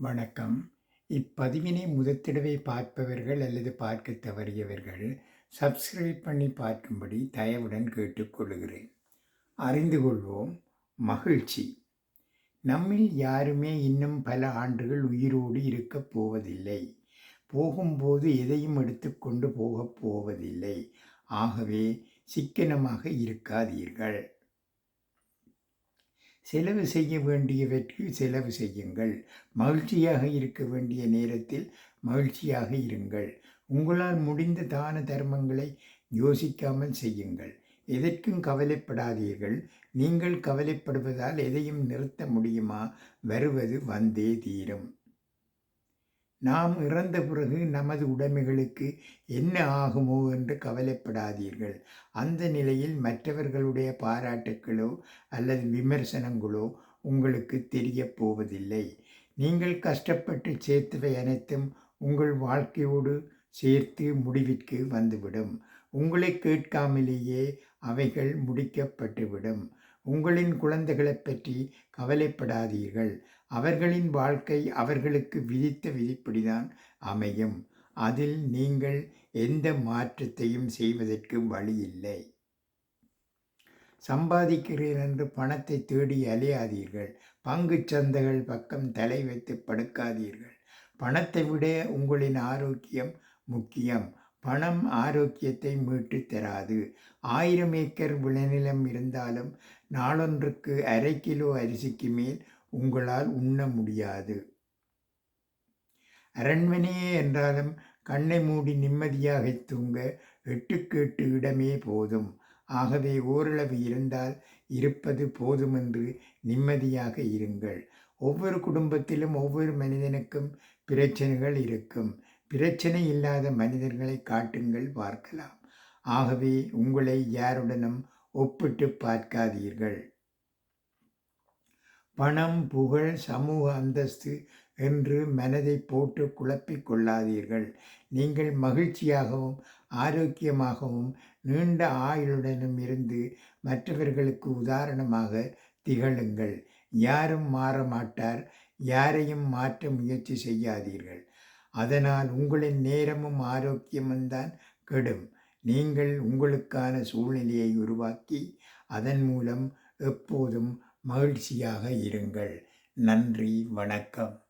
வணக்கம். இப்பதிவினை முதத்திடவை பார்ப்பவர்கள் அல்லது பார்க்க தவறியவர்கள் சப்ஸ்கிரைப் பண்ணி பார்க்கும்படி தயவுடன் கேட்டுக்கொள்கிறேன். அறிந்து கொள்வோம். மகிழ்ச்சி. நம்மில் யாருமே இன்னும் பல ஆண்டுகள் உயிரோடு இருக்கப் போவதில்லை. போகும்போது எதையும் எடுத்துக்கொண்டு போகப் போவதில்லை. ஆகவே சிக்கனமாக இருக்காதீர்கள். செலவு செய்ய வேண்டியவற்று செலவு செய்யுங்கள். மகிழ்ச்சியாக இருக்க வேண்டிய நேரத்தில் மகிழ்ச்சியாக இருங்கள். உங்களால் முடிந்த தான தர்மங்களை யோசிக்காமல் செய்யுங்கள். எதற்கும் கவலைப்படாதீர்கள். நீங்கள் கவலைப்படுவதால் எதையும் நிறுத்த முடியுமா? வருவது வந்தே தீரும். நாம் இறந்த பிறகு நமது உடைமைகளுக்கு என்ன ஆகுமோ என்று கவலைப்படாதீர்கள். அந்த நிலையில் மற்றவர்களுடைய பாராட்டுக்களோ அல்லது விமர்சனங்களோ உங்களுக்கு தெரிய போவதில்லை. நீங்கள் கஷ்டப்பட்டு சேர்த்தவை அனைத்தும் உங்கள் வாழ்க்கையோடு சேர்த்து முடிவிற்கு வந்துவிடும். உங்களை கேட்காமலேயே அவைகள் முடிக்கப்பட்டுவிடும். உங்களின் குழந்தைகளைப் பற்றி கவலைப்படாதீர்கள். அவர்களின் வாழ்க்கை அவர்களுக்கு விதித்த விதிப்படிதான் அமையும். அதில் நீங்கள் எந்த மாற்றத்தையும் செய்வதற்கு வழி இல்லை என்று பணத்தை தேடி அலையாதீர்கள். பங்கு சந்தைகள் பக்கம் தலை வைத்து படுக்காதீர்கள். பணத்தை விட உங்களின் ஆரோக்கியம் முக்கியம். பணம் ஆரோக்கியத்தை மீட்டு தராது. ஆயிரம் ஏக்கர் விளைநிலம் இருந்தாலும் நாளொன்றுக்கு அரை கிலோ அரிசிக்கு மேல் உங்களால் உண்ண முடியாது. அரண்மனையே என்றாலும் கண்ணை மூடி நிம்மதியாக தூங்க எட்டுக்கு எட்டு இடமே போதும். ஆகவே ஓரளவு இருந்தால் இருப்பது போதுமென்று நிம்மதியாக இருங்கள். ஒவ்வொரு குடும்பத்திலும் ஒவ்வொரு மனிதனுக்கும் பிரச்சனைகள் இருக்கும். பிரச்சனை இல்லாத மனிதர்களை காட்டுங்கள் பார்க்கலாம். ஆகவே உங்களை யாருடனும் ஒப்பிட்டு பார்க்காதீர்கள். பணம் புகழ் சமூக அந்தஸ்து என்று மனதை போட்டு குழப்பிக் கொள்ளாதீர்கள். நீங்கள் மகிழ்ச்சியாகவும் ஆரோக்கியமாகவும் நீண்ட ஆயுளுடனும் இருந்து மற்றவர்களுக்கு உதாரணமாக திகழுங்கள். யாரும் மாற மாட்டார் யாரையும் மாற்ற முயற்சி செய்யாதீர்கள். அதனால் உங்களின் நேரமும் ஆரோக்கியமும் தான் கெடும். நீங்கள் உங்களுக்கான சூழ்நிலையை உருவாக்கி அதன் மூலம் எப்போதும் மகிழ்ச்சியாக இருங்கள். நன்றி வணக்கம்.